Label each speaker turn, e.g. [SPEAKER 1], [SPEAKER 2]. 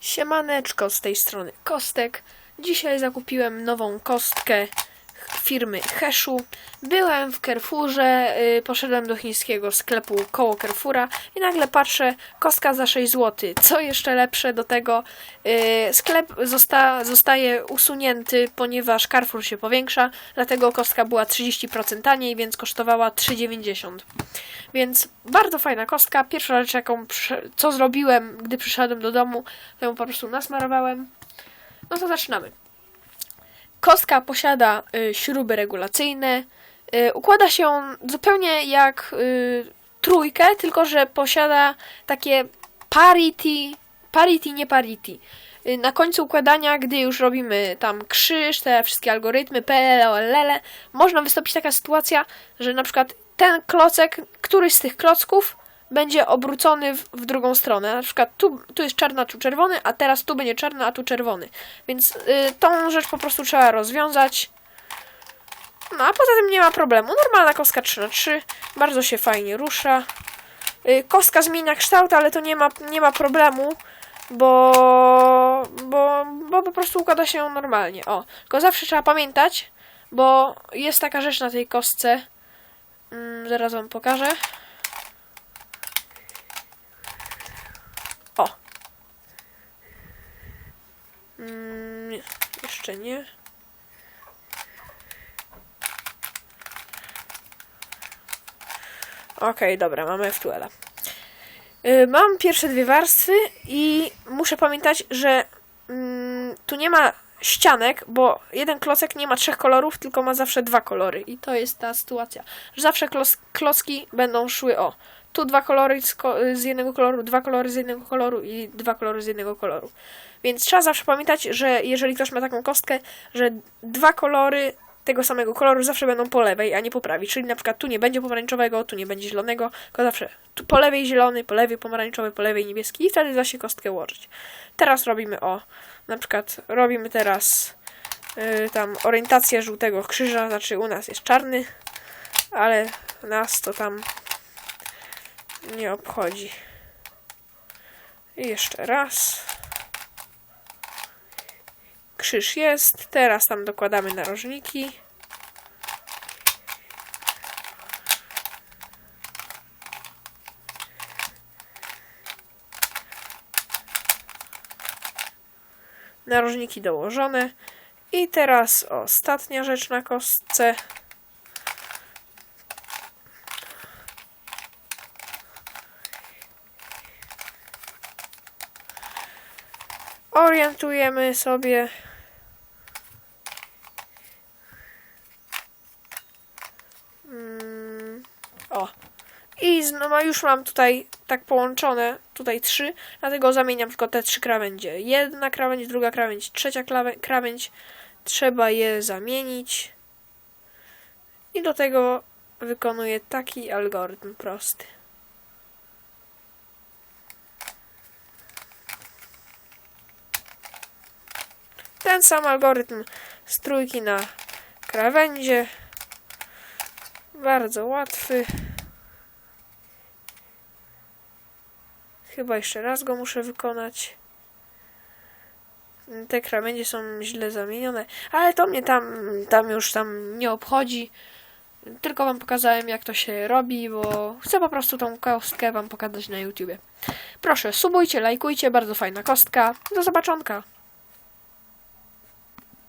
[SPEAKER 1] Siemaneczko z tej strony Kostek. Dzisiaj zakupiłem nową kostkę firmy Heshu. Byłem w Carrefourze, y, poszedłem do chińskiego sklepu koło Carrefoura i nagle patrzę, kostka za 6 zł. Co jeszcze lepsze do tego, y, sklep zosta zostaje usunięty, ponieważ Carrefour się powiększa, dlatego kostka była 30% taniej, więc kosztowała 3,90. Więc bardzo fajna kostka. Pierwsza rzecz, jaką co zrobiłem, gdy przyszedłem do domu, to ją po prostu nasmarowałem. No to zaczynamy. Kostka posiada y, śruby regulacyjne. Y, układa się on zupełnie jak y, trójkę, tylko że posiada takie parity, parity, nie parity. Y, Na końcu układania, gdy już robimy tam krzyż, te wszystkie algorytmy, PLL, można wystąpić taka sytuacja, że na przykład ten klocek, któryś z tych klocków będzie obrócony w, w drugą stronę. Na przykład tu, tu jest czarny, a tu czerwony, a teraz tu będzie czarny, a tu czerwony. Więc y, tą rzecz po prostu trzeba rozwiązać. No a poza tym nie ma problemu. Normalna kostka 3 na 3 bardzo się fajnie rusza. Y, kostka zmienia kształt, ale to nie ma, nie ma problemu, bo, bo, bo po prostu układa się ją normalnie. O, tylko zawsze trzeba pamiętać, bo jest taka rzecz na tej kostce. Mm, zaraz wam pokażę. Mm, jeszcze nie. Okej, dobra, mamy F2L. Y, Mam pierwsze dwie warstwy i muszę pamiętać, że mm, tu nie ma ścianek, bo jeden klocek nie ma trzech kolorów, tylko ma zawsze dwa kolory. I to jest ta sytuacja, że zawsze klos, klocki będą szły o. Tu dwa kolory z, z jednego koloru, dwa kolory z jednego koloru i dwa kolory z jednego koloru. Więc trzeba zawsze pamiętać, że jeżeli ktoś ma taką kostkę, że dwa kolory tego samego koloru zawsze będą po lewej, a nie po prawej. Czyli na przykład tu nie będzie pomarańczowego, tu nie będzie zielonego, tylko zawsze tu po lewej zielony, po lewej pomarańczowy, po lewej niebieski i wtedy da się kostkę ułożyć. Teraz robimy o, na przykład robimy teraz y, tam orientację żółtego krzyża, znaczy u nas jest czarny, ale nas to tam nie obchodzi. Jeszcze raz. Krzyż jest. Teraz tam dokładamy narożniki. Narożniki dołożone. I teraz ostatnia rzecz na kostce. Orientujemy sobie. Mm, o. I no, już mam tutaj tak połączone, tutaj trzy, dlatego zamieniam tylko te trzy krawędzie. Jedna krawędź, druga krawędź, trzecia krawędź. Trzeba je zamienić. I do tego wykonuję taki algorytm prosty. Ten sam algorytm z trójki na krawędzie. Bardzo łatwy. Chyba jeszcze raz go muszę wykonać. Te krawędzie są źle zamienione, ale to mnie tam, tam już tam nie obchodzi. Tylko wam pokazałem jak to się robi, bo chcę po prostu tą kostkę wam pokazać na YouTubie. Proszę, subujcie, lajkujcie, bardzo fajna kostka. Do zobaczonka.